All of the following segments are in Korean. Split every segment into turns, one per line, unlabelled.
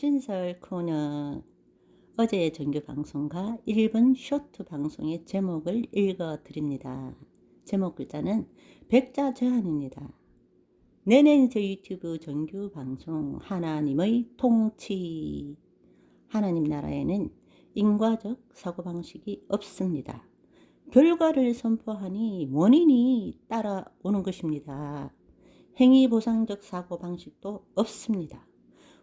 신설 코너 어제의 정규 방송과 1분 쇼트 방송의 제목을 읽어 드립니다. 제목 글자는 백자 제한입니다. 내년제 유튜브 정규 방송 하나님의 통치 하나님 나라에는 인과적 사고방식이 없습니다. 결과를 선포하니 원인이 따라오는 것입니다. 행위보상적 사고방식도 없습니다.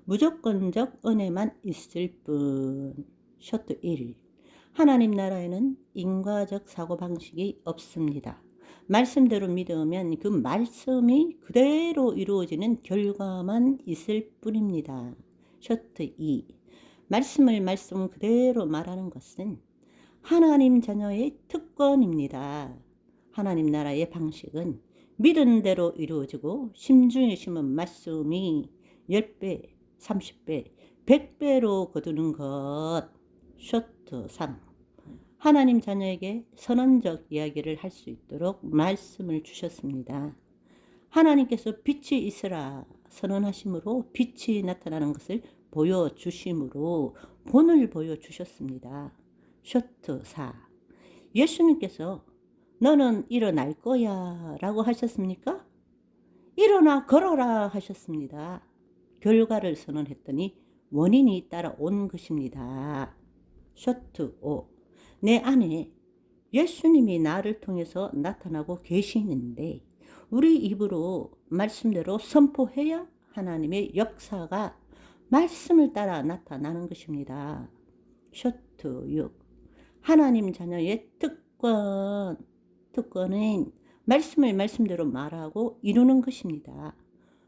무조건적 은혜만 있을 뿐. 쇼트 1. 하나님 나라에는 인과적 사고방식이 없습니다. 말씀대로 믿으면 그 말씀이 그대로 이루어지는 결과만 있을 뿐입니다. 쇼트 2. 말씀을 말씀 그대로 말하는 것은 하나님 자녀의 특권입니다. 하나님 나라의 방식은 믿은 대로 이루어지고 심중에 심은 말씀이 10배, 30배, 100배로 거두는 것. 쇼트 3. 하나님 자녀에게 선언적 이야기를 할 수 있도록 말씀을 주셨습니다. 하나님께서 빛이 있으라 선언하심으로 빛이 나타나는 것을 보여주심으로 본을 보여주셨습니다. 쇼트 4. 예수님께서 너는 일어날 거야 라고 하셨습니까? 일어나 걸어라 하셨습니다. 결과를 선언했더니 원인이 따라온 것입니다. 쇼트 5. 내 안에 예수님이 나를 통해서 나타나고 계시는데 우리 입으로 말씀대로 선포해야 하나님의 역사가 말씀을 따라 나타나는 것입니다. 쇼트 6. 하나님 자녀의 특권. 특권은 말씀을 말씀대로 말하고 이루는 것입니다.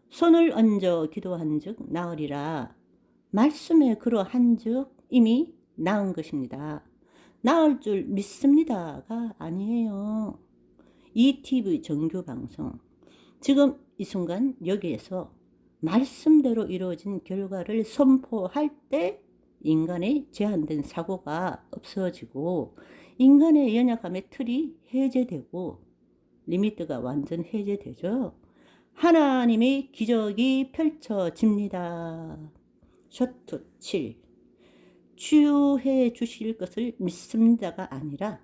손을 얹어 기도한 즉 나으리라. 말씀에 그러한 즉 이미 나은 것입니다. 나을 줄 믿습니다가 아니에요. ETV 정규 방송. 지금 이 순간 여기에서 말씀대로 이루어진 결과를 선포할 때 인간의 제한된 사고가 없어지고 인간의 연약함의 틀이 해제되고 리미트가 완전 해제되죠. 하나님의 기적이 펼쳐집니다. 쇼트 7. 치유해 주실 것을 믿습니다가 아니라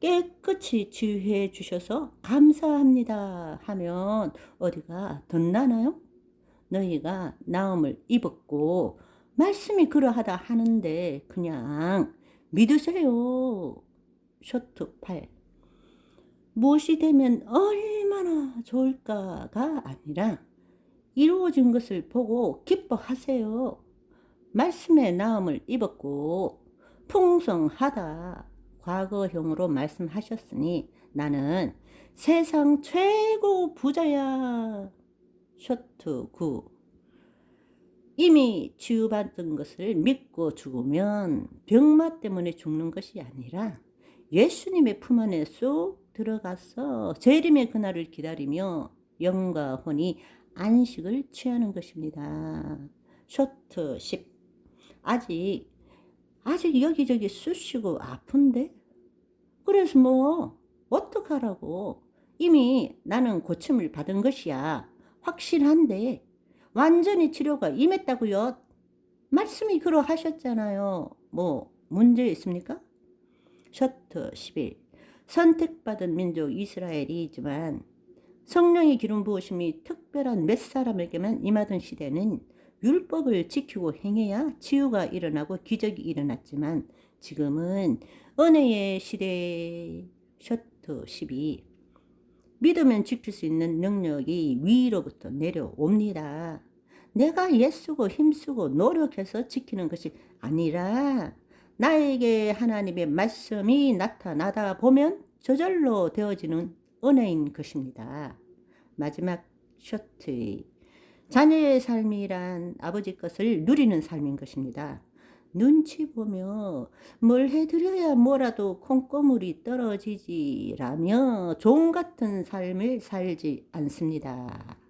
깨끗이 치유해 주셔서 감사합니다 하면 어디가 덧나나요? 너희가 나음을 입었고 말씀이 그러하다 하는데 그냥 믿으세요. 쇼트 8. 무엇이 되면 얼 마나 좋을까가 아니라 이루어진 것을 보고 기뻐하세요. 말씀의 나음을 입었고 풍성하다 과거형으로 말씀하셨으니 나는 세상 최고 부자야. 쇼트 9. 이미 치유받은 것을 믿고 죽으면 병마 때문에 죽는 것이 아니라 예수님의 품 안에 쏙 들어가서 재림의 그날을 기다리며 영과 혼이 안식을 취하는 것입니다. 쇼트 10. 아직, 아직 여기저기 쑤시고 아픈데? 그래서 뭐, 어떡하라고. 이미 나는 고침을 받은 것이야. 확실한데, 완전히 치료가 임했다고요. 말씀이 그러하셨잖아요. 뭐, 문제 있습니까? 쇼트 11. 선택받은 민족 이스라엘이지만 성령의 기름 부으심이 특별한 몇 사람에게만 임하던 시대는 율법을 지키고 행해야 치유가 일어나고 기적이 일어났지만 지금은 은혜의 시대 쇼트 12 믿으면 지킬 수 있는 능력이 위로부터 내려옵니다. 내가 예쓰고 힘쓰고 노력해서 지키는 것이 아니라 나에게 하나님의 말씀이 나타나다 보면 저절로 되어지는 은혜인 것입니다. 마지막 쇼트. 자녀의 삶이란 아버지 것을 누리는 삶인 것입니다. 눈치 보며 뭘 해드려야 뭐라도 콩고물이 떨어지지라며 종 같은 삶을 살지 않습니다.